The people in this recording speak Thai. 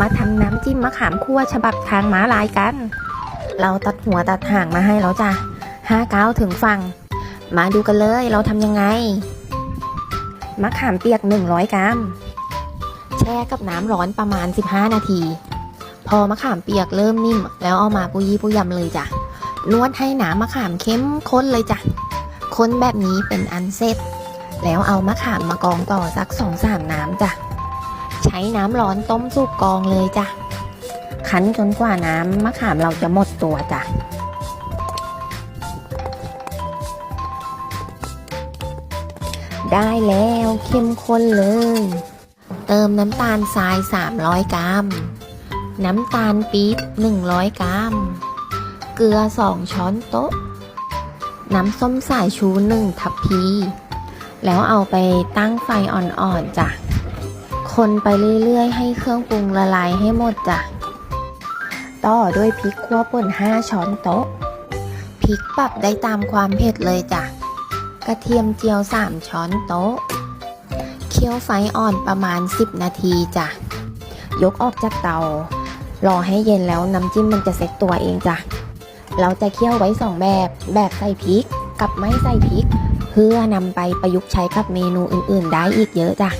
มาทำน้ำจิ้มมะขามคั่วฉบับทางม้าลายกัน เราตัดหัวตัดหางมาให้แล้วจ้ะห้าเก้าวถึงฝั่ง มาดูกันเลยเราทำยังไง มะขามเปียก 100 กรัม แช่กับน้ำร้อนประมาณ 15 นาที พอมะขามเปียกเริ่มนิ่ม แล้วเอามาปุยปุยยำเลยจ้ะ นวดให้น้ำมะขามเข้มข้นเลยจ้ะ ค้นแบบนี้เป็นอันเสร็จ แล้วเอามะขามมากองต่อสักสองสามน้ำจ้ะ ช้น้ำร้อนต้มสุกกองเลยจ้ะ คั้นจนกว่าน้ำมะขามเราจะหมดตัวจ้ะได้แล้วเข้มข้นเลย เติมน้ำตาลทราย 300 กรัม น้ำตาลปี๊บ100 กรัม เกลือ 2 ช้อนโต๊ะ น้ำส้มสายชู 1 ทัพพี แล้วเอาไปตั้งไฟอ่อนๆจ้ะ คนไปเรื่อยๆ ให้เครื่องปรุงละลายให้หมดจ้ะ ต่อด้วยพริกขั่วป่น 5 ช้อนโต๊ะ พริกปรับได้ตามความเผ็ดเลยจ้ะ กระเทียมเจียว 3 ช้อนโต๊ะ เคี่ยวไฟอ่อนประมาณ 10 นาทีจ้ะ ยกออกจากเตา รอให้เย็นแล้วน้ำจิ้มมันจะเซ็ตตัวเองจ้ะ เราจะเคี่ยวไว้ 2 แบบ แบบใส่พริกกับไม่ใส่พริก เพื่อนำไปประยุกต์ใช้กับเมนูอื่นๆ ได้อีกเยอะจ้ะ